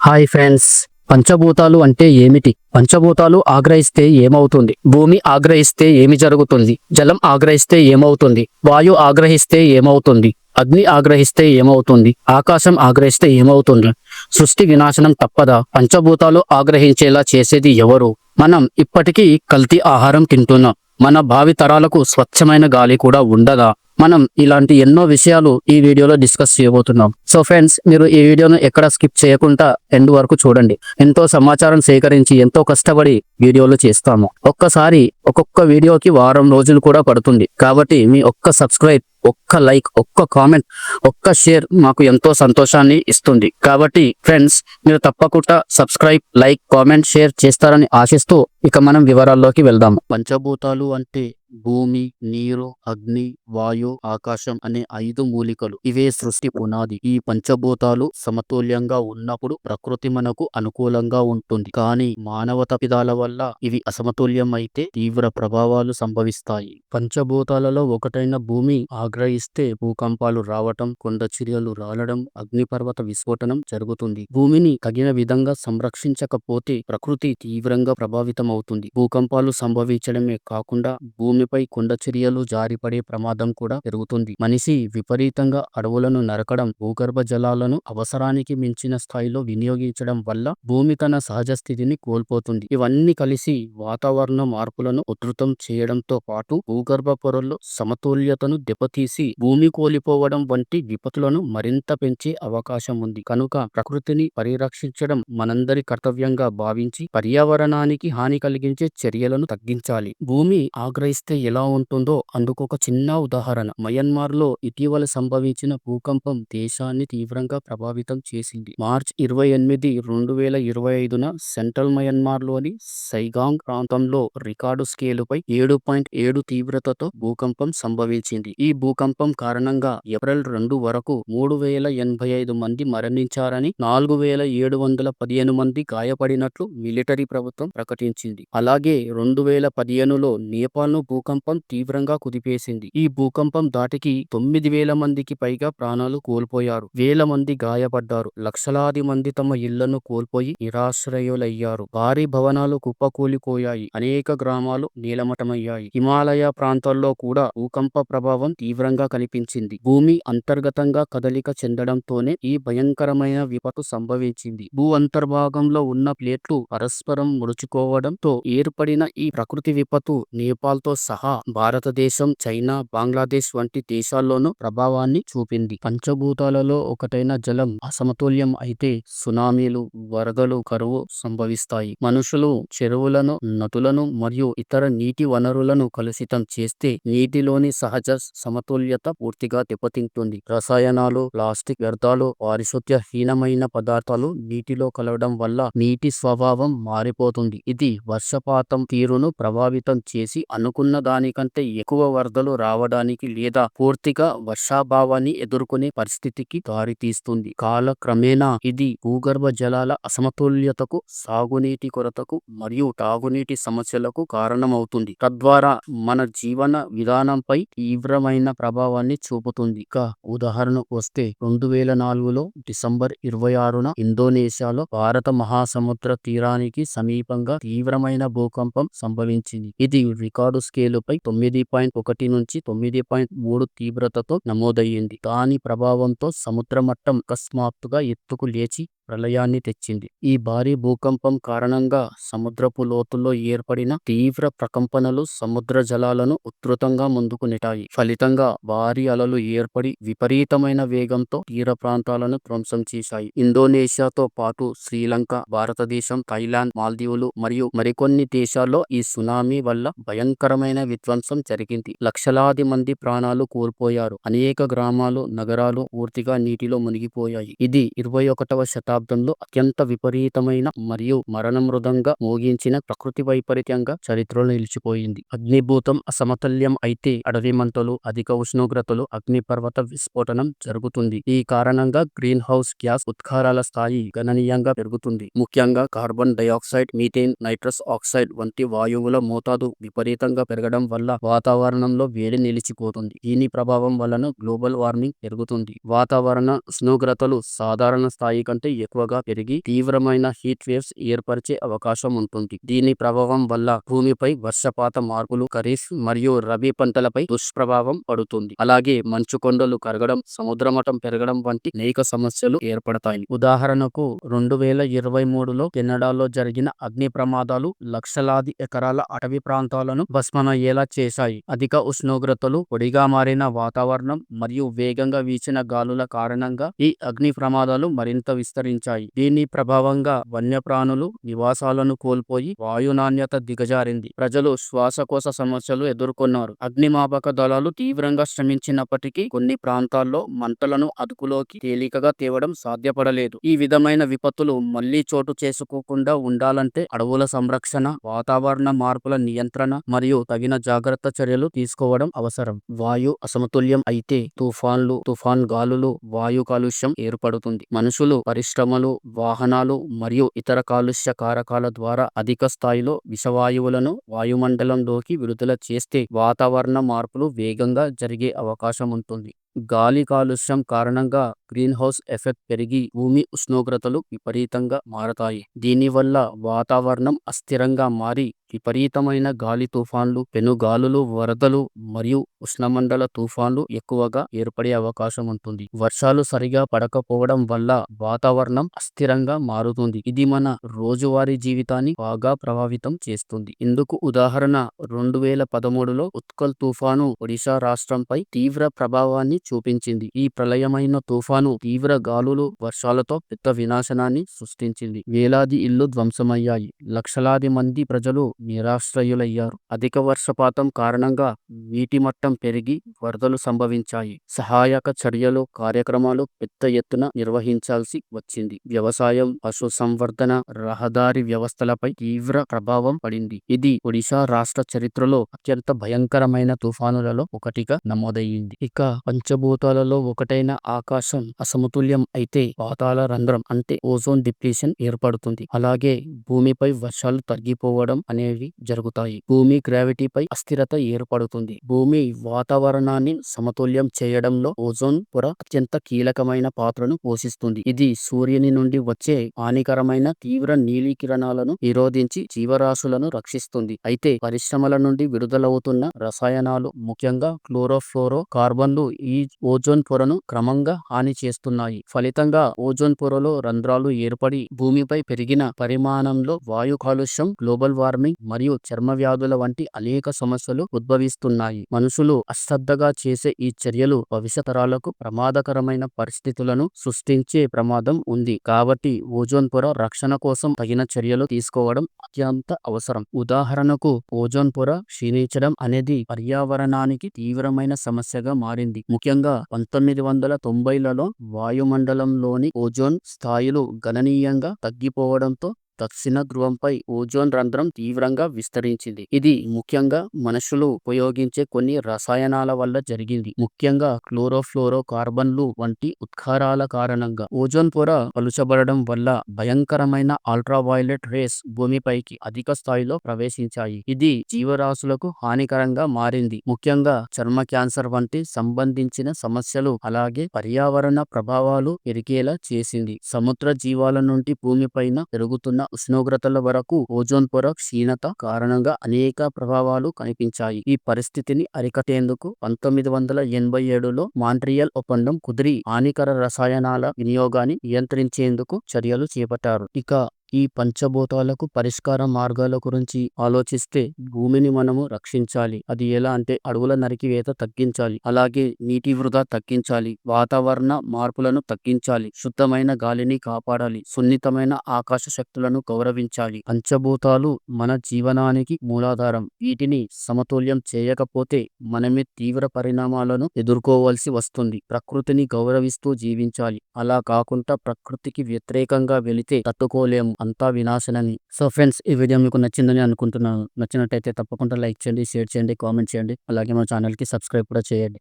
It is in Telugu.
హాయ్ ఫ్రెండ్స్ పంచభూతాలు అంటే ఏమిటి? పంచభూతాలు ఆగ్రహిస్తే ఏమవుతుంది? భూమి ఆగ్రహిస్తే ఏమి జరుగుతుంది? జలం ఆగ్రహిస్తే ఏమవుతుంది? వాయు ఆగ్రహిస్తే ఏమవుతుంది? అగ్ని ఆగ్రహిస్తే ఏమవుతుంది? ఆకాశం ఆగ్రహిస్తే ఏమవుతుంది? సృష్టి వినాశనం తప్పదా? పంచభూతాలు ఆగ్రహించేలా చేసేది ఎవరు? మనం ఇప్పటికీ కల్తీ ఆహారం తింటున్నాం. మన భావి తరాలకు స్వచ్ఛమైన గాలి కూడా ఉండదా? మనం ఇలాంటి ఎన్నో విషయాలు ఈ వీడియోలో డిస్కస్ చేయబోతున్నాం. సో ఫ్రెండ్స్ మీరు ఈ వీడియోను ఎక్కడ స్కిప్ చేయకుండా ఎండ్ వరకు చూడండి. ఎంతో సమాచారం సేకరించి ఎంతో కష్టపడి వీడియోలు చేస్తాము. ఒక్కసారి ఒక్కొక్క వీడియోకి వారం రోజులు కూడా పడుతుంది. కాబట్టి మీ ఒక్క సబ్స్క్రైబ్ ఒక్క లైక్ ఒక్క కామెంట్ ఒక్క షేర్ మాకు ఎంతో సంతోషాన్ని ఇస్తుంది. కాబట్టి ఫ్రెండ్స్ మీరు తప్పకుండా సబ్స్క్రైబ్ లైక్ కామెంట్ షేర్ చేస్తారని ఆశిస్తూ ఇక మనం వివరాల్లోకి వెళ్దాం పంచభూతాలు అంటే భూమి నీరు అగ్ని వాయు ఆకాశం అనే ఐదు మూలికలు. ఇవే సృష్టి పునాది. ఈ పంచభూతాలు సమతుల్యంగా ఉన్నప్పుడు ప్రకృతి మనకు అనుకూలంగా ఉంటుంది. కానీ మానవ తప్పిదాల వల్ల ఇవి అసమతుల్యం అయితే తీవ్ర ప్రభావాలు సంభవిస్తాయి. పంచభూతాలలో ఒకటైన భూమి ఆగ్రహిస్తే భూకంపాలు రావటం కొండ చర్యలు రాలడం అగ్నిపర్వత విస్ఫోటనం జరుగుతుంది. భూమిని తగిన విధంగా సంరక్షించకపోతే ప్రకృతి తీవ్రంగా ప్రభావితం అవుతుంది భూకంపాలు సంభవించడమే కాకుండా భూమి భూమిపై కొండ చర్యలు జారిపడే ప్రమాదం కూడా పెరుగుతుంది. మనిషి విపరీతంగా అడవులను నరకడం భూగర్భ జలాలను అవసరానికి మించిన స్థాయిలో వినియోగించడం వల్ల భూమి తన సహజ స్థితిని కోల్పోతుంది. ఇవన్నీ కలిసి వాతావరణ మార్పులను ఉధృతం చేయడంతో పాటు భూగర్భ పొరల్లో సమతుల్యతను దెబ్బతీసి భూమి కోల్పోవడం వంటి విపత్తులను మరింత పెంచే అవకాశం ఉంది. కనుక ప్రకృతిని పరిరక్షించడం మనందరి కర్తవ్యంగా భావించి పర్యావరణానికి హాని కలిగించే చర్యలను తగ్గించాలి. భూమి ఆగ్రహిస్తే ఎలా ఉంటుందో అందుకు ఒక చిన్న ఉదాహరణ. మయన్మార్లో ఇటీవల సంభవించిన భూకంపం దేశాన్ని తీవ్రంగా ప్రభావితం చేసింది. మార్చ్ ఇరవై ఎనిమిది రెండు వేల ఇరవై ఐదున సెంట్రల్ మయన్మార్లోని సైగాంగ్ ప్రాంతంలో రికార్డు స్కేలుపై ఏడు పాయింట్ ఏడు తీవ్రతతో భూకంపం సంభవించింది. ఈ భూకంపం కారణంగా ఏప్రిల్ రెండు వరకు మూడు వేల ఎనభై ఐదు మంది మరణించారని నాలుగు వేల ఏడు వందల పదిహేను మంది గాయపడినట్లు మిలిటరీ ప్రభుత్వం ప్రకటించింది. అలాగే రెండు వేల పదిహేనులో నేపాల్ భూ భూకంపం తీవ్రంగా కుదిపేసింది. ఈ భూకంపం దాటికి తొమ్మిది వేల మందికి పైగా ప్రాణాలు కోల్పోయారు. వేల మంది గాయపడ్డారు. లక్షలాది మంది తమ ఇళ్ళను కోల్పోయి నిరాశ్రయులయ్యారు. భారీ భవనాలు కుప్పకూలిపోయాయి. అనేక గ్రామాలు నీలమటమయ్యాయి హిమాలయ ప్రాంతాల్లో కూడా భూకంప ప్రభావం తీవ్రంగా కనిపించింది. భూమి అంతర్గతంగా కదలిక చెందడంతోనే ఈ భయంకరమైన విపత్తు సంభవించింది. భూ అంతర్భాగంలో ఉన్న ప్లేట్లు పరస్పరం ముడుచుకోవడంతో ఏర్పడిన ఈ ప్రకృతి విపత్తు నేపాల్తో సహా భారతదేశం చైనా బంగ్లాదేశ్ వంటి దేశాల్లోనూ ప్రభావాన్ని చూపింది. పంచభూతాలలో ఒకటైన జలం అసమతుల్యం అయితే సునామీలు వరదలు కరువు సంభవిస్తాయి. మనుషులు చెరువులను నదులను మరియు ఇతర నీటి వనరులను కలుషితం చేస్తే నీటిలోని సహజ సమతుల్యత పూర్తిగా దెబ్బతింటుంది. రసాయనాలు ప్లాస్టిక్ వ్యర్థాలు పారిశుద్ధ్యహీనమైన పదార్థాలు నీటిలో కలవడం వల్ల నీటి స్వభావం మారిపోతుంది. ఇది వర్షపాతం తీరును ప్రభావితం చేసి అనుకున్న దానికంటే ఎక్కువ వరదలు రావడానికి లేదా పూర్తిగా వర్షాభావాన్ని ఎదుర్కొనే పరిస్థితికి దారితీస్తుంది. కాలక్రమేణా ఇది భూగర్భ జలాల అసమతుల్యతకు సాగునీటి కొరతకు మరియు తాగునీటి సమస్యలకు కారణమవుతుంది. తద్వారా మన జీవన విధానంపై తీవ్రమైన ప్రభావాన్ని చూపుతుంది. ఇక ఉదాహరణకు వస్తే రెండు వేల నాలుగులో డిసెంబర్ ఇరవై ఆరున ఇండోనేషియాలో భారత మహాసముద్ర తీరానికి సమీపంగా తీవ్రమైన భూకంపం సంభవించింది. ఇది రికార్డు స్కేల్ స్కేలుపై తొమ్మిది పాయింట్ ఒకటి నుంచి తొమ్మిది పాయింట్ మూడు తీవ్రతతో నమోదయ్యింది. దాని ప్రభావంతో సముద్ర మట్టం అకస్మాత్తుగా ఎత్తుకు లేచి ప్రళయాన్ని తెచ్చింది. ఈ భారీ భూకంపం కారణంగా సముద్రపు లోతుల్లో ఏర్పడిన తీవ్ర ప్రకంపనలు సముద్ర జలాలను ఉధృతంగా ముందుకు నెట్టాయి. ఫలితంగా భారీ అలలు ఏర్పడి విపరీతమైన వేగంతో తీర ప్రాంతాలను ధ్వంసం చేశాయి. ఇండోనేషియాతో పాటు శ్రీలంక భారతదేశం థైలాండ్ మాల్దీవులు మరియు మరికొన్ని దేశాల్లో ఈ సునామీ వల్ల భయంకరమైన విధ్వంసం జరిగింది. లక్షలాది మంది ప్రాణాలు కోల్పోయారు. అనేక గ్రామాలు నగరాలు పూర్తిగా నీటిలో మునిగిపోయాయి. ఇది ఇరవై ఒకటవ శతాబ్దం. శతాబ్దంలో అత్యంత విపరీతమైన మరియు మరణమృదంగా మోగించిన ప్రకృతి వైపరీత్యంగా చరిత్రలో నిలిచిపోయింది. అగ్నిభూతం అసమతుల్యం అయితే అడవి మంటలు అధిక ఉష్ణోగ్రతలు అగ్నిపర్వత విస్ఫోటనం జరుగుతుంది. ఈ కారణంగా గ్రీన్ హౌస్ గ్యాస్ ఉద్గారాల స్థాయి గణనీయంగా పెరుగుతుంది. ముఖ్యంగా carbon dioxide methane nitrous oxide వంటి వాయువుల మోతాదు విపరీతంగా పెరగడం వల్ల వాతావరణంలో వేడి నిలిచిపోతుంది. దీని ప్రభావం వలన గ్లోబల్ వార్మింగ్ పెరుగుతుంది. వాతావరణ ఉష్ణోగ్రతలు సాధారణ స్థాయి కంటే ఎక్కువగా పెరిగి తీవ్రమైన హీట్ వేవ్స్ ఏర్పరిచే అవకాశం ఉంటుంది. దీని ప్రభావం వల్ల భూమిపై వర్షపాత మార్పులు ఖరీఫ్ మరియు రబీ పంటలపై దుష్ప్రభావం పడుతుంది. అలాగే మంచు కొండలు కరగడం సముద్రమటం పెరగడం వంటి అనేక సమస్యలు ఏర్పడతాయి. ఉదాహరణకు రెండు వేల ఇరవై మూడులో కెనడాలో జరిగిన అగ్ని ప్రమాదాలు లక్షలాది ఎకరాల అటవీ ప్రాంతాలను భస్మనయ్యేలా చేశాయి. అధిక ఉష్ణోగ్రతలు పొడిగా మారిన వాతావరణం మరియు వేగంగా వీచిన గాలుల కారణంగా ఈ అగ్ని ప్రమాదాలు మరింత విస్తరించాయి. దీని ప్రభావంగా వన్యప్రాణులు నివాసాలను కోల్పోయి వాయు నాణ్యత దిగజారింది. ప్రజలు శ్వాసకోశ సమస్యలు ఎదుర్కొన్నారు. అగ్నిమాపక దళాలు తీవ్రంగా శ్రమించినప్పటికీ కొన్ని ప్రాంతాల్లో మంటలను అదుపులోకి తేలికగా తేవడం సాధ్యపడలేదు. ఈ విధమైన విపత్తులు మళ్ళీ చోటు చేసుకోకుండా ఉండాలంటే అడవుల సంరక్షణ వాతావరణ మార్పుల నియంత్రణ మరియు తగిన జాగ్రత్త చర్యలు తీసుకోవడం అవసరం. వాయు అసమతుల్యం అయితే తుఫాన్లు తుఫాన్ గాలులు వాయు కాలుష్యం ఏర్పడుతుంది. మనుషులు పరిశ్రమ పరిశ్రమలు వాహనాలు మరియు ఇతర కాలుష్య కారకాల ద్వారా అధిక స్థాయిలో విషవాయువులను వాయుమండలంలోకి విడుదల చేస్తే వాతావరణ మార్పులు వేగంగా జరిగే అవకాశం ఉంటుంది. గాలి కాలుష్యం కారణంగా గ్రీన్ హౌస్ ఎఫెక్ట్ పెరిగి భూమి ఉష్ణోగ్రతలు విపరీతంగా మారతాయి. దీనివల్ల వాతావరణం అస్థిరంగా మారి విపరీతమైన గాలి తుఫాన్లు పెనుగాలులు వరదలు మరియు ఉష్ణమండల తుఫాన్లు ఎక్కువగా ఏర్పడే అవకాశం ఉంటుంది. వర్షాలు సరిగా పడకపోవడం వల్ల వాతావరణం అస్థిరంగా మారుతుంది. ఇది మన రోజువారీ జీవితాన్ని బాగా ప్రభావితం చేస్తుంది. ఇందుకు ఉదాహరణ రెండు వేల పదమూడులో ఉత్కల్ తుఫాను ఒడిశా రాష్ట్రంపై తీవ్ర ప్రభావాన్ని చూపించింది. ఈ ప్రళయమైన తుఫాను తీవ్ర గాలులు వర్షాలతో పెద్ద వినాశనాన్ని సృష్టించింది. వేలాది ఇల్లు ధ్వంసమయ్యాయి. లక్షలాది మంది ప్రజలు నిరాశ్రయులయ్యారు. అధిక వర్షపాతం కారణంగా నీటి మట్టం పెరిగి వరదలు సంభవించాయి. సహాయక చర్యలు కార్యక్రమాలు పెద్ద ఎత్తున నిర్వహించాల్సి వచ్చింది. వ్యవసాయం పశు సంవర్ధన రహదారి వ్యవస్థలపై తీవ్ర ప్రభావం పడింది. ఇది ఒడిశా రాష్ట్ర చరిత్రలో అత్యంత భయంకరమైన తుఫానులలో ఒకటిగా నమోదయ్యింది. ఇక పంచభూతాలలో ఒకటైన ఆకాశం అసమతుల్యం అయితే పాతాల రంధ్రం అంటే ఓజోన్ డిప్లీషన్ ఏర్పడుతుంది. అలాగే భూమిపై వర్షాలు తగ్గిపోవడం అనేవి జరుగుతాయి. భూమి గ్రావిటీపై అస్థిరత ఏర్పడుతుంది. భూమి వాతావరణాన్ని సమతుల్యం చేయడంలో ఓజోన్ పొర అత్యంత కీలకమైన పాత్రను పోషిస్తుంది. ఇది సూర్యుని నుండి వచ్చే హానికరమైన తీవ్ర నీలి కిరణాలను నిరోధించి జీవరాశులను రక్షిస్తుంది. అయితే పరిశ్రమల నుండి విడుదలవుతున్న రసాయనాలు ముఖ్యంగా క్లోరోఫ్లోరో కార్బన్లు ఈ ఈ ఓజోన్ పొరను క్రమంగా హాని చేస్తున్నాయి. ఫలితంగా ఓజోన్ పొరలో రంధ్రాలు ఏర్పడి భూమిపై పెరిగిన పరిమాణంలో వాయు కాలుష్యం గ్లోబల్ వార్మింగ్ మరియు చర్మ వ్యాధుల వంటి అనేక సమస్యలు ఉద్భవిస్తున్నాయి. మనుషులు అశ్రద్ధగా చేసే ఈ చర్యలు భవిష్యత్ తరాలకు ప్రమాదకరమైన పరిస్థితులను సృష్టించే ప్రమాదం ఉంది. కాబట్టి ఓజోన్ పొర రక్షణ కోసం తగిన చర్యలు తీసుకోవడం అత్యంత అవసరం. ఉదాహరణకు ఓజోన్ పొర క్షీణించడం అనేది పర్యావరణానికి తీవ్రమైన సమస్యగా మారింది. ముఖ్యంగా పంతొమ్మిది వందల తొంభైలలో వాయుమండలంలోని ఓజోన్ స్థాయిలు గణనీయంగా తగ్గిపోవడంతో దక్షిణ ధ్రువంపై ఓజోన్ రంధ్రం తీవ్రంగా విస్తరించింది. ఇది ముఖ్యంగా మనుషులు ఉపయోగించే కొన్ని రసాయనాల వల్ల జరిగింది. ముఖ్యంగా క్లోరోఫ్లోరో కార్బన్లు వంటి ఉత్కారాల కారణంగా. ఓజోన్ పొర పలుచబడడం వల్ల భయంకరమైన అల్ట్రావైలెట్ రేస్ భూమిపైకి అధిక స్థాయిలో ప్రవేశించాయి. ఇది జీవరాశులకు హానికరంగా మారింది. ముఖ్యంగా చర్మ క్యాన్సర్ వంటి సంబంధించిన సమస్యలు అలాగే పర్యావరణ ప్రభావాలు పెరిగేలా చేసింది. సముద్ర జీవాల నుండి భూమిపైన పెరుగుతున్న ఉష్ణోగ్రతల వరకు ఓజోన్ పొర క్షీణత కారణంగా అనేక ప్రభావాలు కనిపించాయి. ఈ పరిస్థితిని అరికట్టేందుకు పంతొమ్మిది వందల ఎనభై ఏడులో మాంట్రియల్ ఒప్పందం కుదిరి హానికర రసాయనాల వినియోగాన్ని నియంత్రించేందుకు చర్యలు చేపట్టారు. ఇక ఈ పంచభూతాలకు పరిష్కార మార్గాల గురించి ఆలోచిస్తే భూమిని మనము రక్షించాలి. అది ఎలా అంటే అడవుల నరికివేత తగ్గించాలి. అలాగే నీటి వృధా తగ్గించాలి. వాతావరణ మార్పులను తగ్గించాలి. శుద్ధమైన గాలిని కాపాడాలి. సున్నితమైన ఆకాశ శక్తులను గౌరవించాలి. పంచభూతాలు మన జీవనానికి మూలాధారం. వీటిని సమతుల్యం చేయకపోతే మనమే తీవ్ర పరిణామాలను ఎదుర్కోవాల్సి వస్తుంది. ప్రకృతిని గౌరవిస్తూ జీవించాలి. అలా కాకుండా ప్రకృతికి వ్యతిరేకంగా వెళితే తట్టుకోలేము. అంతా వినాశనని. సో ఫ్రెండ్స్ ఈ వీడియో మీకు నచ్చిందని అనుకుంటున్నాను. నచ్చినట్టయితే తప్పకుండా లైక్ చేయండి షేర్ చేయండి కామెంట్ చేయండి. అలాగే మా ఛానల్కి సబ్స్క్రైబ్ కూడా చేయండి.